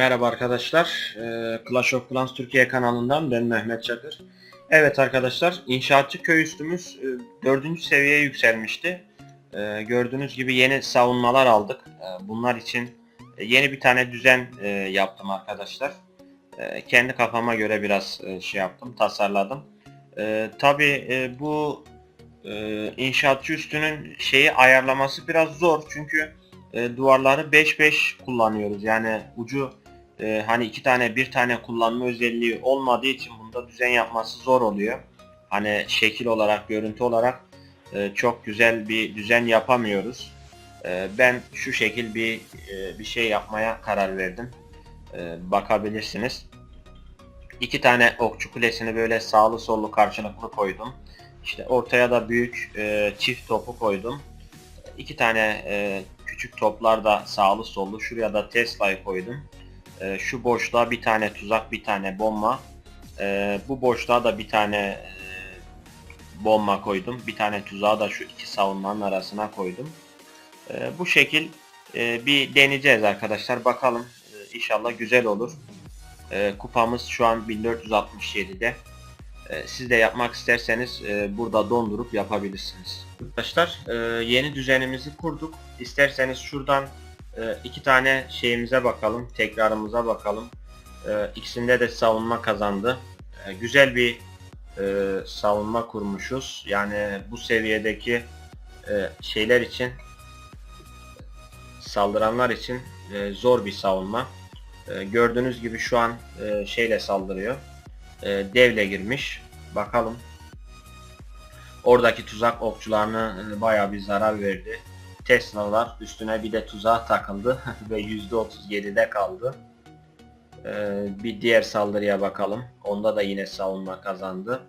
Merhaba arkadaşlar. Ee, Clash of Clans Türkiye kanalından ben Mehmet Çakır. Evet arkadaşlar, inşaatçı köy üstümüz 4. seviyeye yükselmişti. Ee, gördüğünüz gibi yeni savunmalar aldık. Ee, bunlar için e, yeni bir tane düzen e, yaptım arkadaşlar. Kendi kafama göre biraz e, şey yaptım, tasarladım. Tabi bu e, inşaatçı üstünün şeyi ayarlaması biraz zor çünkü e, duvarları 5-5 kullanıyoruz. Yani ucu e, hani iki tane bir tane kullanma özelliği olmadığı için bunda düzen yapması zor oluyor. Hani şekil olarak, görüntü olarak e, çok güzel bir düzen yapamıyoruz. E, ben şu şekil bir e, bir şey yapmaya karar verdim. E, bakabilirsiniz. İki tane okçu kulesini böyle sağlı sollu karşılıklı koydum. İşte ortaya da büyük e, çift topu koydum. İki tane e, küçük toplar da sağlı sollu. Şuraya da Tesla'yı koydum. E, şu boşluğa bir tane tuzak, bir tane bomba. E, bu boşluğa da bir tane e, bomba koydum. Bir tane tuzağı da şu iki savunmanın arasına koydum. E, bu şekil e, bir deneyeceğiz arkadaşlar. Bakalım e, inşallah güzel olur. E, kupamız şu an 1467'de. E, siz de yapmak isterseniz e, burada dondurup yapabilirsiniz. Arkadaşlar e, yeni düzenimizi kurduk. İsterseniz şuradan e, iki tane şeyimize bakalım. Tekrarımıza bakalım. E, ikisinde de savunma kazandı. E, güzel bir e, savunma kurmuşuz. Yani bu seviyedeki e, şeyler için saldıranlar için e, zor bir savunma. E, gördüğünüz gibi şu an e, şeyle saldırıyor. E, devle girmiş. Bakalım. Oradaki tuzak okçularına e, bayağı bir zarar verdi. Tesla'lar üstüne bir de tuzağa takıldı ve %37'de kaldı. E, bir diğer saldırıya bakalım. Onda da yine savunma kazandı.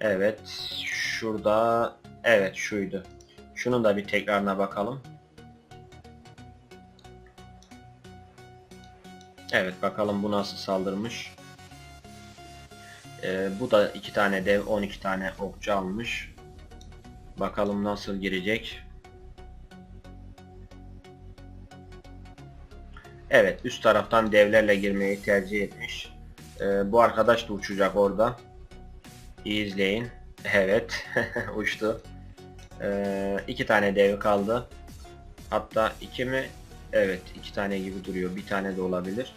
Evet. Şurada evet şuydu. Şunun da bir tekrarına bakalım. Evet bakalım bu nasıl saldırmış. Ee, bu da iki tane dev 12 tane okçu almış. Bakalım nasıl girecek. Evet üst taraftan devlerle girmeyi tercih etmiş. Ee, bu arkadaş da uçacak orada. İyi izleyin. Evet uçtu. Ee, iki tane dev kaldı. Hatta iki mi? Evet iki tane gibi duruyor. Bir tane de olabilir.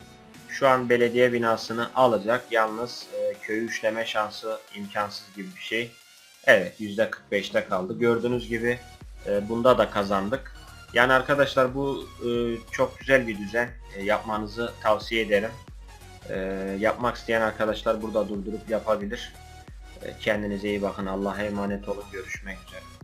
Şu an belediye binasını alacak. Yalnız e, köyü üçleme şansı imkansız gibi bir şey. Evet %45'te kaldı. Gördüğünüz gibi e, bunda da kazandık. Yani arkadaşlar bu e, çok güzel bir düzen. E, yapmanızı tavsiye ederim. E, yapmak isteyen arkadaşlar burada durdurup yapabilir. E, kendinize iyi bakın. Allah'a emanet olun. Görüşmek üzere.